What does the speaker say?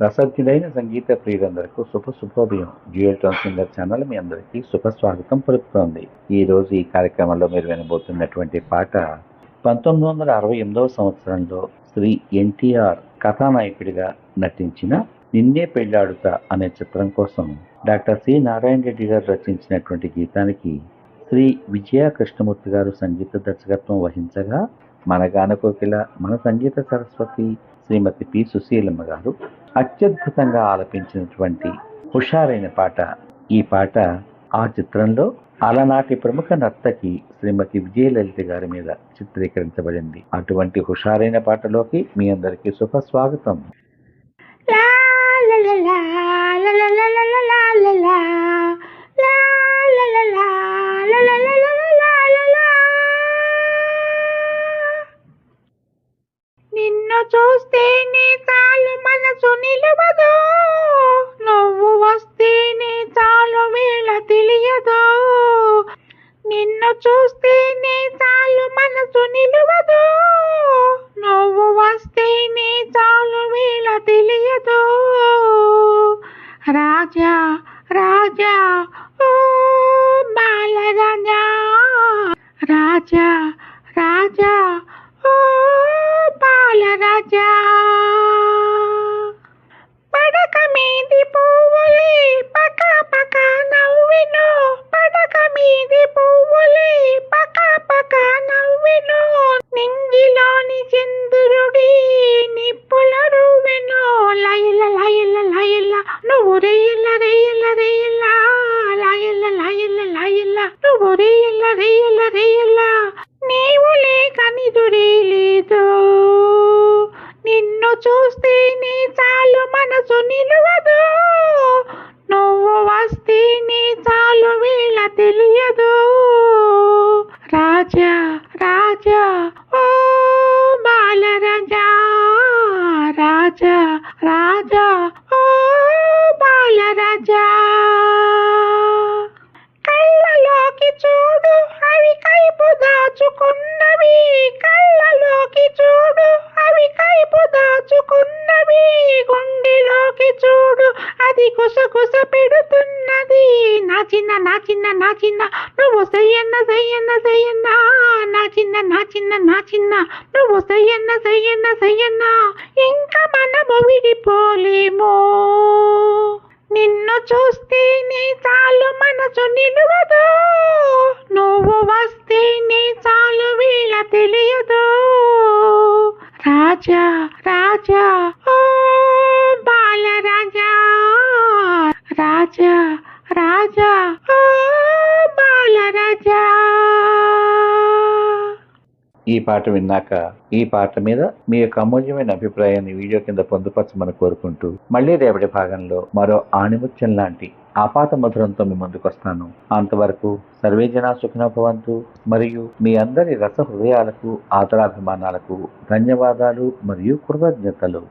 రసజ్ఞులైన సంగీత ప్రియులందరకు శుభ శుభోదయం. డ్యూయల్ టోన్ సింగర్ ఛానల్ మీ అందరికీ శుభ స్వాగతం పలుకుతోంది. ఈ రోజు ఈ కార్యక్రమంలో మీరు వినబోతున్నటువంటి పాట పంతొమ్మిది వందల అరవై ఎనిమిదవ సంవత్సరంలో శ్రీ ఎన్టీఆర్ కథానాయకుడిగా నటించిన నిన్నే పెళ్ళాడుతా అనే చిత్రం కోసం డాక్టర్ సి నారాయణ రెడ్డి గారు రచించినటువంటి గీతానికి శ్రీ విజయ కృష్ణమూర్తి గారు సంగీత దర్శకత్వం వహించగా మన గాన కోకిల మన సంగీత సరస్వతి శ్రీమతి పి సుశీలమ్మ గారు అత్యద్భుతంగా ఆలపించినటువంటి హుషారైన పాట. ఈ పాట ఆ చిత్రంలో అలనాటి ప్రముఖ నర్తకి శ్రీమతి విజయలలిత గారి మీద చిత్రీకరించబడింది. అటువంటి హుషారైన పాటలోకి మీ అందరికీ శుభ స్వాగతం. చూస్తేనే చాలు మనసు నిలవదు. నువ్వు వస్తేనే చాలు వీళ్ళ తెలియదు. రాజా రాజా ఓ బాలరాజా. రాజా రాజా ఓ బాలరాజా. నువ్వు రేయల రేయల రేయల నీవు లేక నిదురే లేదు నిన్ను చూస్తేనే చాలు మనసు నిలవదు. నువ్వు వస్తేనే చాలు వీళ్ళ తెలియదు. రాజా రాజా ఓ బాలరాజా రాజా రాజా. చూడు అది పెడుతున్నది. నా చిన్న నా చిన్న నా చిన్న నువ్వు సయ్యన్న సయ్యన్న సయ్యన్న. నా చిన్న నా చిన్న నా చిన్న నువ్వు సయ్యన్న సయ్యన్న సయ్యన్న. ఇంకా మనము విడిపోలేమో. నిన్ను చూస్తేనే చాలు మనసు నిలువదు. నువ్వు వస్తేనే చాలు వీళ్ళ తెలియదు. రాజా రాజా రాజా రాజా బాలరాజా. ఈ పాట విన్నాక ఈ పాట మీద మీ యొక్క అమూల్యమైన అభిప్రాయాన్ని వీడియో కింద పొందుపరచమని కోరుకుంటూ మళ్ళీ రేపటి భాగంలో మరో ఆణిముత్యం లాంటి ఆపాత మధురంతో మీ ముందుకు వస్తాను. అంతవరకు సర్వే జనా సుఖనభవంతు మరియు మీ అందరి రస హృదయాలకు ఆదరాభిమానాలకు ధన్యవాదాలు మరియు కృతజ్ఞతలు.